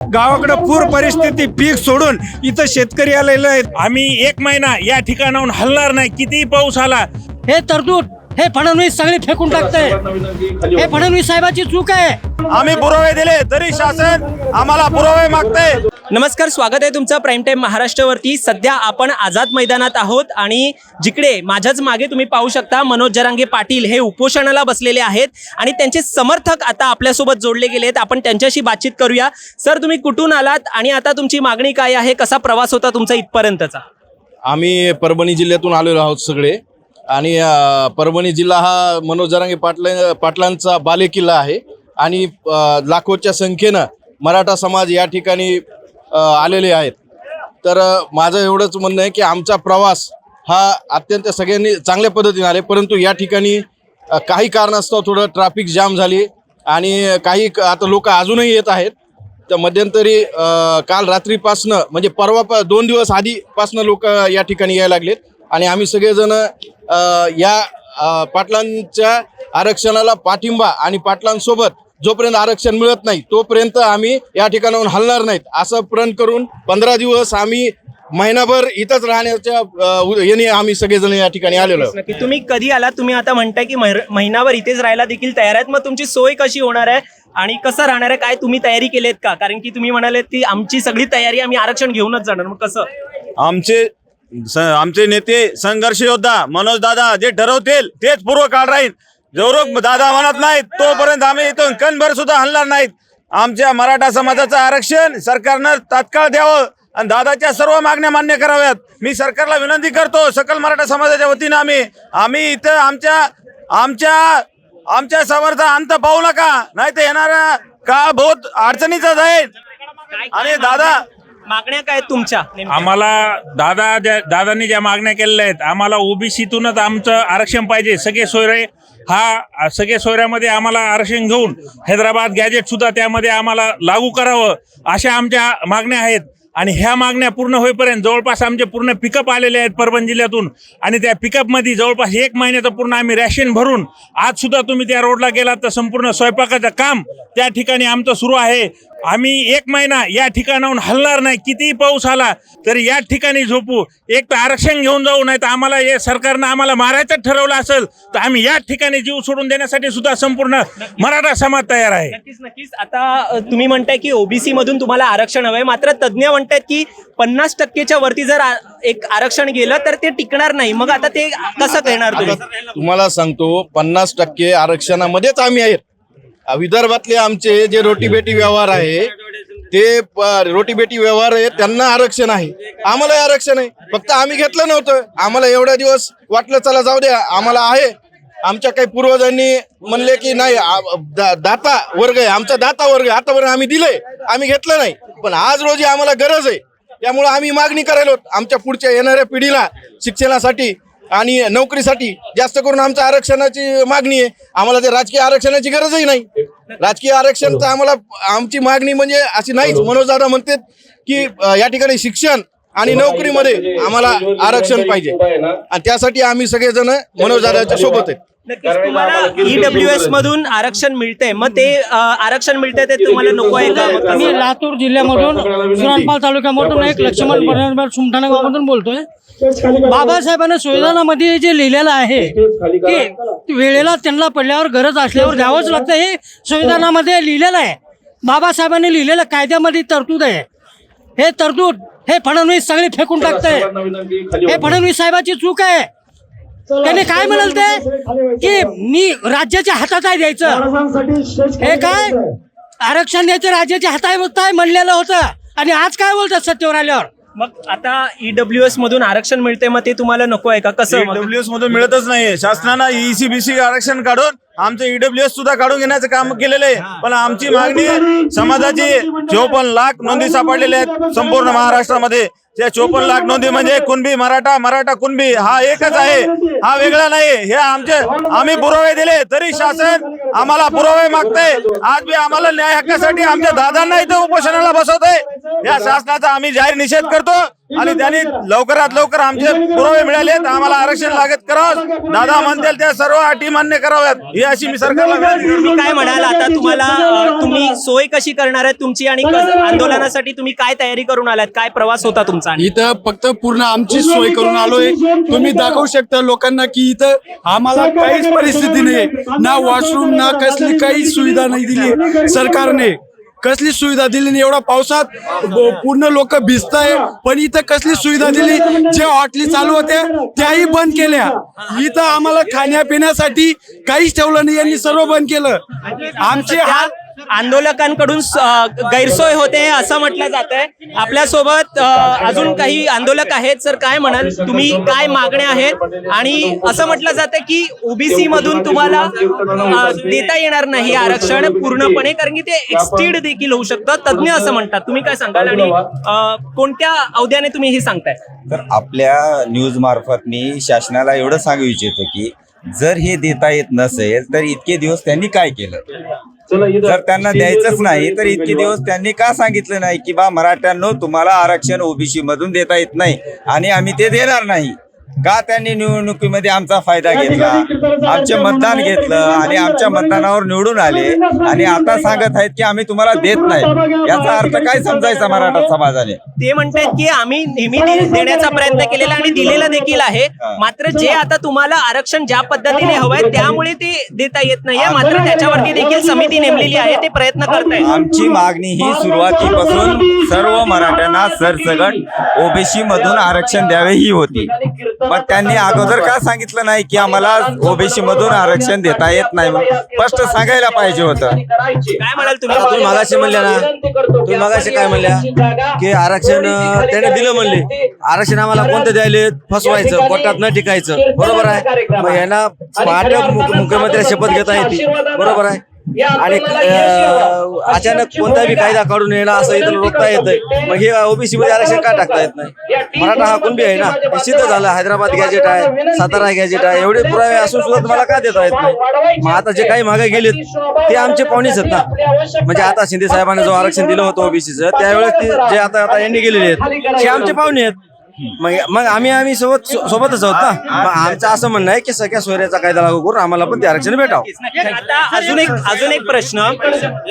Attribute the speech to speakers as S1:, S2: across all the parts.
S1: गावाकडे पूर परिस्थिती पीक सोडून इथं शेतकरी आलेले आहेत.
S2: आम्ही एक महिना या ठिकाणाहून हलणार नाही. कितीही पाऊस आला.
S3: हे तरतूद हे फडणवीस सगळे फेकून टाकते हे फडणवीस साहेबाची चूक आहे.
S2: आम्ही पुरावे दिले तरी शासन आम्हाला पुरावे मागते
S4: नमस्कार स्वागत आहे तुमचं प्राईम टाईम महाराष्ट्रावरती. सध्या आपण आझाद मैदानात आहोत आणि जिकडे माझ्याच मागे तुम्ही पाहू शकता मनोज जरांगे पाटील हे उपोषणाला बसलेले आहेत आणि त्यांचे समर्थक आता आपल्यासोबत जोडले गेले आहेत आपण त्यांच्याशी बातचीत करूया. सर तुम्ही कुठून आलात आणि आता तुमची मागणी काय आहे? कसा प्रवास होता तुमचा इथपर्यंतचा?
S5: आम्ही परभणी जिल्ह्यातून आलेलो आहोत सगळे. आणि परभणी जिल्हा हा मनोज जरांगे पाटला पाटलांचा बालेकिल्ला आहे. आणि लाखोच्या संख्येनं मराठा समाज या ठिकाणी आलेले आहेत. तर माझं एवढंच म्हणणं आहे की आमचा प्रवास हा अत्यंत सगळ्यांनी चांगल्या पद्धतीने आले परंतु या ठिकाणी काही कारणास्तव थोडं ट्रॅफिक जाम झाली आणि काही आता लोक अजूनही येत आहेत. तर मध्यंतरी काल रात्रीपासनं म्हणजे परवा प- दोन दिवस आधीपासनं लोक या ठिकाणी यायला लागलेत. आणि आम्ही सगळेजण या पाटलांच्या आरक्षणाला पाठिंबा आणि पाटलांसोबत जोपर्यंत आरक्षण मिळत नाही तोपर्यंत आम्ही या ठिकाणाहून हलणार नाहीत. असं प्रण करून पंधरा दिवस आम्ही महिनाभर इथंच राहण्याच्या याने आम्ही सगळेजण या ठिकाणी आलेलो
S4: तुम्ही कधी आलात? तुम्ही आता म्हणताय की महिनाभर इथेच राहायला देखील तयार आहेत. मग तुमची सोय कशी होणार आहे? आणि कसं राहणार आहे? काय तुम्ही तयारी केलीत का? कारण की तुम्ही म्हणाले की आमची सगळी तयारी आम्ही आरक्षण घेऊनच जाणार. मग कसं?
S2: आमचे स- आमचे नेते संघर्ष योद्धा मनोज दादा जे ठरवतील तेच पूर्व काळ राहील. जोरोग दादा म्हणत नाहीत तोपर्यंत आम्ही इथून कणभर सुद्धा हलणार नाहीत. आमच्या मराठा समाजाचं आरक्षण सरकारनं तात्काळ द्यावं आणि दादाच्या सर्व मागण्या मान्य कराव्यात. मी सरकारला विनंती करतो सकल मराठा समाजाच्या वतीनं आम्ही आम्ही इथं आमच्या आमच्या आमच्या समर्थ अंत पाहू नका नाही तर येणारा काळ बहुत अडचणीचा जाईल आणि दादा
S4: मागण्या काय तुमच्या नेमक्या?
S2: आम्हाला दादा ज्या दादांनी ज्या मागण्या केलेल्या आहेत आम्हाला ओबीसीतूनच आमचं आरक्षण पाहिजे. सगळे सोयरे हा सगळे सोयऱ्यामध्ये आम्हाला आरक्षण घेऊन हैदराबाद गॅजेट सुद्धा त्यामध्ये आम्हाला लागू करावं अशा आमच्या मागण्या आहेत. आणि ह्या मागण्या पूर्ण होईपर्यंत जवळपास आमचे पूर्ण पिकअप आलेले आहेत परभणी जिल्ह्यातून. आणि त्या पिकअपमध्ये जवळपास एक महिन्याचं पूर्ण आम्ही रॅशन भरून आज सुद्धा तुम्ही त्या रोडला गेलात तर संपूर्ण स्वयंपाकाचं काम त्या ठिकाणी आमचं सुरू आहे. आम्ही एक महिना या ठिकाणाहून हलणार नाही. कितीही पाऊस आला तरी या ठिकाणी झोपू. एक तर आरक्षण घेऊन जाऊ नाही तर आम्हाला हे सरकारनं आम्हाला मारायचं ठरवलं असेल तर आम्ही या ठिकाणी जीव सोडून देण्यासाठी सुद्धा संपूर्ण मराठा समाज तयार आहे.
S4: नक्कीच नक्कीच. आता तुम्ही म्हणताय की ओबीसी मधून तुम्हाला आरक्षण हवंय. मात्र तज्ज्ञ म्हणतायत की पन्नास टक्केच्या वरती जर एक आरक्षण गेलं तर ते टिकणार नाही. मग आता ते कसं करणार तुम्ही?
S5: तुम्हाला सांगतो पन्नास टक्के आरक्षणामध्येच आम्ही आहेत. विदर्भातले आमचे जे रोटीबेटी व्यवहार आहे ते प- रोटीबेटी व्यवहार आहे त्यांना आरक्षण आहे. आम्हाला आरक्षण आहे. फक्त आम्ही घेतलं नव्हतं. आम्हाला एवढ्या दिवस वाटलं चला जाऊ द्या आम्हाला आहे. आमच्या काही पूर्वजांनी म्हणले की नाही दा- दाता वर्ग आहे. आमचा दाता वर्ग आहे. आतापर्यंत आम्ही दिले आम्ही घेतलं नाही. पण आज रोजी आम्हाला गरज आहे. त्यामुळे आम्ही मागणी करायला आहोत. आमच्या पुढच्या येणाऱ्या पिढीला शिक्षणासाठी आणि नोकरीसाठी जास्त करून आमच्या आरक्षणाची मागणी आहे. आम्हाला ते राजकीय आरक्षणाची गरजही नाही. राजकीय आरक्षण तर आम्हाला आमची मागणी म्हणजे अशी नाहीच. मनोज दादा म्हणतात की या ठिकाणी शिक्षण आणि नोकरीमध्ये आम्हाला आरक्षण पाहिजे. आणि त्यासाठी आम्ही सगळेजण मनोज दादाच्या सोबत आहेत.
S4: नक्कीच. तुम्हाला ईडब्ल्यू एस मधून आरक्षण मिळतंय. मग ते अ, आरक्षण मिळतंय ते तुम्हाला नको आहे का? मग
S3: मी? लातूर जिल्ह्यामधून सुरानपाल तालुक्यामधून एक लक्ष्मण परिवार सुमठाणा गावामधून बोलतोय. बाबासाहेबांना संविधानामध्ये जे लिहिलेलं आहे की वेळेला त्यांना पडल्यावर गरज असल्यावर द्यावंच लागतं. हे संविधानामध्ये लिहिलेलं आहे. बाबासाहेबांनी लिहिलेलं कायद्यामध्ये तरतूद आहे. हे तरतूद हे फडणवीस सगळे फेकून टाकते हे फडणवीस साहेबाची चूक आहे. त्याने काय म्हणाल ते? की मी राज्याच्या हातात आहे द्यायचं. हे काय? आरक्षण द्यायचं राज्याच्या हातात आहे म्हणलेलं होतं. आणि आज काय बोलतात सत्तेवर आल्यावर?
S4: मग आता ईडब्ल्यू एस मधून आरक्षण मिळतंय मग ते तुम्हाला नको आहे का? कसं मग?
S2: डब्ल्यू एस मधून मिळतच नाही शासनानं E ईसी बीसी आरक्षण काढून आमचं ईडब्ल्यू एस सुद्धा काढून घेण्याचं काम केलेलं आहे. पण आमची मागणी समाजाची चोपन्न लाख नोंदी सापडलेल्या आहेत संपूर्ण महाराष्ट्रामध्ये त्या चोपन्न लाख नोंदी म्हणजे कुणबी मराठा मराठा कुणबी हा एकच आहे. हा वेगळा नाही. हे आमचे आम्ही पुरावे दिले. तरी शासन आम्हाला पुरावे मागते. आज बी आम्हाला न्याय हक्कासाठी आमच्या दादांना इथं उपोषणाला बसवतंय या शासनाचा आम्ही जाहीर निषेध करतो आणि त्यांनी लवकरात लवकर आमचे पुरावे मिळाले तर आम्हाला आरक्षण लागत करावं. दादा म्हणतील त्या सर्व अटी मान्य कराव्यात. ही अशी मी सरकारला
S4: काय म्हणाल? आता तुम्हाला तुम्ही सोय कशी करणार आहे तुमची आणि आंदोलनासाठी तुम्ही काय तयारी करून आलात? काय प्रवास होता तुमचा? आणि
S6: इथं फक्त पूर्ण आमची सोय करून आलोय. तुम्ही दाखवू शकता लोकांना की इथं आम्हाला काहीच परिस्थिती नाही ना वॉशरूम ना कसली काहीच सुविधा नाही दिली सरकारने. कसली सुविधा दिली नाही एवढ्या पावसात पूर्ण लोक भिजताय. पण इथं कसली सुविधा दिली? जे हॉटली चालू होत्या त्याही बंद केल्या. इथं आम्हाला खाण्यापिण्यासाठी काहीच ठेवलं नाही यांनी सर्व बंद केलं. आमचे हाल
S4: आंदोलकांकडून गैरसोय होते असं म्हटलं जात आहे आपल्यासोबत अजून काही आंदोलक आहेत सर काय म्हणाल? तुम्ही काय मागण्या आहेत? आणि असं म्हटलं जातं की ओबीसी मधून तुम्हाला देता येणार नाही आरक्षण पूर्णपणे कारण की ते एक्सटीड देखील होऊ शकतं. तज्ज्ञ असं म्हणतात. तुम्ही काय सांगाल? आणि कोणत्या अवध्याने तुम्ही हे सांगताय?
S7: तर आपल्या न्यूज मार्फत मी शासनाला एवढं सांगू इच्छितो की जर हे देता येत नसेल तर इतके दिवस त्यांनी काय केलं? जर त्यांना द्यायचंच नाही तर इतके दिवस त्यांनी का सांगितलं नाही की बा मराठ्यांनो तुम्हाला आरक्षण ओबीसी मधून देता येत नाही आणि आम्ही ते देणार नाही? का त्यांनी निवडणुकीमध्ये आमचा फायदा घेतला. आमचे मतदान घेतलं आणि आमच्या मतदानावर निवडून आले. आणि आता सांगत आहेत की आम्ही तुम्हाला देत नाही. याचा अर्थ काय समजायचा मराठा समाजाने?
S4: ते म्हणतात की आम्ही नेहमी देण्याचा प्रयत्न केलेला आणि दिलेला देखील आहे. मात्र जे आता तुम्हाला आरक्षण ज्या पद्धतीने हवंय त्यामुळे ते देता येत नाहीये. मात्र त्याच्यावरती देखील समिती नेमलेली आहे. ते प्रयत्न करतायत.
S7: आमची मागणी ही सुरुवातीपासून सर्व मराठ्यांना सरसगट ओबीसी मधून आरक्षण द्यावे ही होती. पण त्यांनी अगोदर का सांगितलं नाही की आम्हाला ओबीसी मधून आरक्षण देता येत नाही स्पष्ट सांगायला पाहिजे होतं.
S4: काय म्हणाल तुम्ही?
S8: तुम्ही मागाशी म्हणल्या ना तुम्ही मागाशी काय म्हणल्या? की आरक्षण त्याने दिलं म्हणले. आरक्षण आम्हाला कोणतं द्यायले फसवायचं पोटात न टिकायचं. बरोबर आहे. मग यांना मुख्यमंत्री शपथ घेता येते बरोबर आहे. आणि अं, अचानक कोणताही कायदा काढून येणं असं इथं रोखता येतंय? मग हे ओबीसी मध्ये आरक्षण का टाकता येत नाही? मराठा हा कुणबी आहे ना? हे सिद्ध झालं हैदराबाद गॅजेट आहे सातारा गॅजेट आहे एवढे पुरावे असून सुद्धा तुम्हाला का देता येत नाही? मग आता जे काही मागे गेलेत ते आमचे पाहुणेच आहेत ना? म्हणजे आता शिंदे साहेबांनी जो आरक्षण दिलं होतं ओबीसीचं त्यावेळेस ते जे आता आता यांनी गेलेले आहेत ते आमचे पाहुणे आहेत. मग मग आम्ही आम्ही सोबत सोबतच आहोत ना? मग आमचं असं म्हणणं आहे की सगळ्या सोयऱ्याचा कायदा लागू करून आम्हाला पण ते आरक्षण भेटावं.
S4: आता अजून एक अजून एक प्रश्न.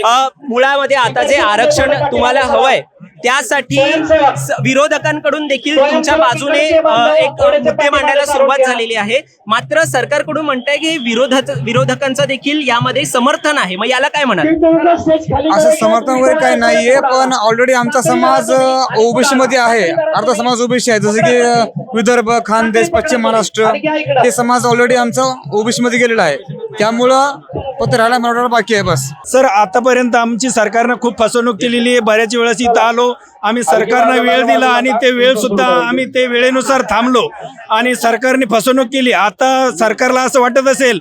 S4: अ, मुळामध्ये आता जे आरक्षण तुम्हाला हवंय त्यासाठी विरोधकांकडून देखील तुमच्या बाजूने एक मुद्दे मांडायला सुरुवात झालेली आहे. मात्र सरकारकडून म्हणताय की विरोध विरोधकांचं देखील यामध्ये समर्थन आहे. मग याला काय म्हणाल?
S1: असं समर्थन वगैरे काही नाहीये पण ऑलरेडी आमचा समाज ओबीसी मध्ये आहे. अर्धा समाज ओबीसी आहे. जसं की विदर्भ खानदेश पश्चिम महाराष्ट्र ते समाज ऑलरेडी आमचा ओबीसी मध्ये गेलेला आहे. त्यामुळं फक्त राहायला मराठा बाकी आहे बस.
S9: सर आतापर्यंत आमची सरकारनं खूप फसवणूक केलेली आहे. बऱ्याच वेळेस इथं आलो. आम्ही सरकारनं वेळ दिला आणि ते वेळ सुद्धा आम्ही ते वेळेनुसार थांबलो. आणि सरकारने फसवणूक केली. आता सरकारला असं वाटत असेल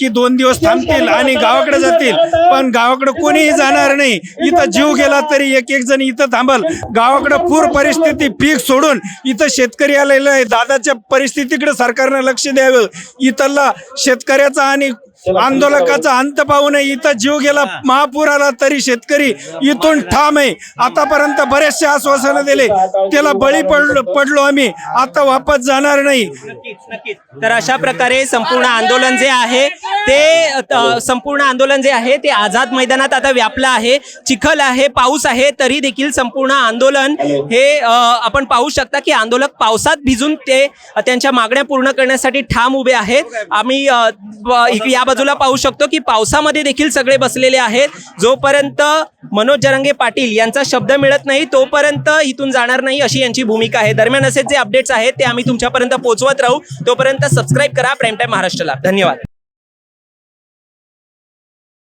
S9: की दोन दिवस थांबतील आणि गावाकडे जातील. पण गावाकडे कोणीही जाणार नाही. इथं जीव गेला तरी एक एक जण इथं थांबल. गावाकडे पूर परिस्थिती पीक सोडून इथं शेतकरी आलेला आहे दादाच्या परिस्थितीकडे सरकारनं लक्ष द्यावं. इथला शेतकऱ्याचा आणि आंदोलकाचा अंत पाहू नये. इथं जीव गेला महापूर आला तरी शेतकरी इथून ठाम आहे. आतापर्यंत बरेचसे आश्वासनं दिले. त्याला बळी पडलो पडलो आम्ही. आता वापस जाणार नाही.
S4: तर अशा प्रकारे संपूर्ण आंदोलन जे आहे ते संपूर्ण आंदोलन जे आहे ते आझाद मैदानात आता व्यापलं आहे. चिखल आहे पाऊस आहे तरी देखील संपूर्ण आंदोलन हे आपण पाहू शकता की आंदोलक पावसात भिजून ते त्यांच्या मागण्या पूर्ण करण्यासाठी ठाम उभे आहेत. आम्ही या बाजूला पाहू शकतो की पावसामध्ये देखील सगळे बसलेले आहेत. जोपर्यंत मनोज जरांगे पाटील यांचा शब्द मिळत नाही तोपर्यंत इथून जाणार नाही अशी यांची भूमिका आहे. दरम्यान असेच जे अपडेट्स आहेत ते आम्ही तुमच्यापर्यंत पोहोचवत राहू. तोपर्यंत सबस्क्राईब करा प्राईम टाईम महाराष्ट्राला. धन्यवाद.